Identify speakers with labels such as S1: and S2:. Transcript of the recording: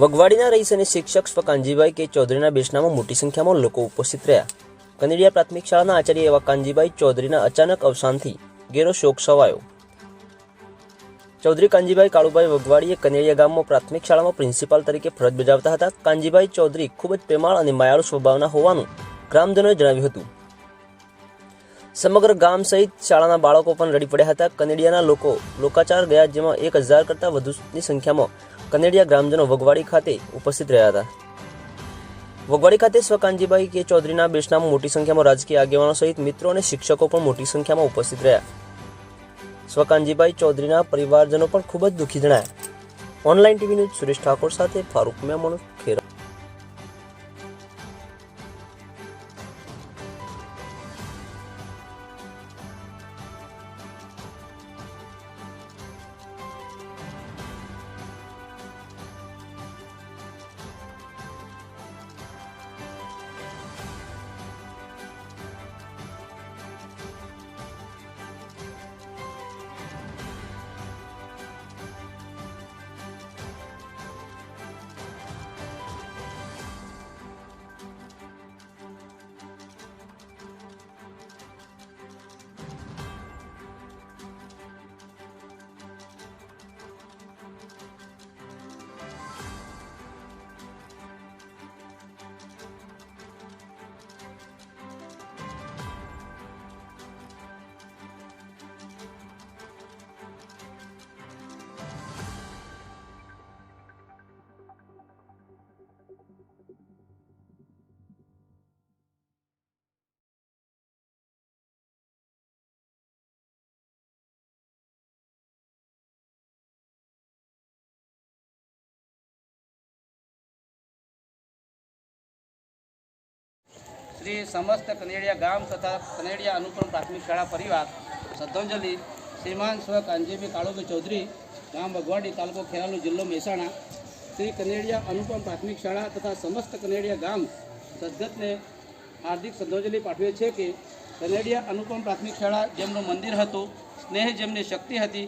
S1: વગવાડીના રહીશ અને શિક્ષક સ્વ કાનજીભાઈ કે ચૌધરીના બેસનામાં મોટી સંખ્યામાં લોકો ઉપસ્થિત રહ્યા. કનેડિયા પ્રાથમિક શાળાના આચાર્ય એવા કાનજીભાઈ ચૌધરીના અચાનક અવસાનથી ઘેરો શોક સવાયો ચૌધરી કાંજીભાઈ કાળુભાઈ વગવાડીએ કનેડિયા ગામમાં પ્રાથમિક શાળામાં પ્રિન્સિપાલ તરીકે ફરજ બજાવતા હતા. કાનજીભાઈ ચૌધરી ખૂબ જ પ્રેમાળ અને માયાળુ સ્વભાવના હોવાનું ગ્રામજનોએ જણાવ્યું હતું. સમગ્ર ગામ સહિત શાળાના બાળકો પણ રડી પડ્યા હતા. કનેડિયાના લોકો લોકાચાર ગયા, જેમાં એક હજાર કરતાં વધુની સંખ્યામાં કનેડિયા ગ્રામજનો વગવાડી ખાતે ઉપસ્થિત રહ્યા હતા. વગવાડી ખાતે સ્વકાંજીભાઈ કે ચૌધરીના બેસનામાં મોટી સંખ્યામાં રાજકીય આગેવાનો સહિત મિત્રો અને શિક્ષકો પણ મોટી સંખ્યામાં ઉપસ્થિત રહ્યા. સ્વકાંજીભાઈ ચૌધરીના પરિવારજનો પણ ખૂબ જ દુઃખી જણાયા. Online TV news Suresh Thakor સાથે ફારૂક મેમણ ખેરા
S2: શ્રી સમસ્ત કનેડિયા ગામ તથા કનેડિયા અનુક્રમ પ્રાથમિક શાળા પરિવાર, શ્રદ્ધાંજલિ શ્રીમાન સ્વ કાંજીભાઈ કાળુભાઈ ચૌધરી, ગામ ભગવાડી તાલુકો ખેરાલુ જિલ્લો મહેસાણા, શ્રી કનેડિયા અનુપમ પ્રાથમિક શાળા તથા સમસ્ત કનેડિયા ગામ સદગતને હાર્દિક શ્રદ્ધાંજલિ પાઠવે છે કે કનેડિયા અનુપમ પ્રાથમિક શાળા જેમનું મંદિર હતું, સ્નેહ જેમની શક્તિ હતી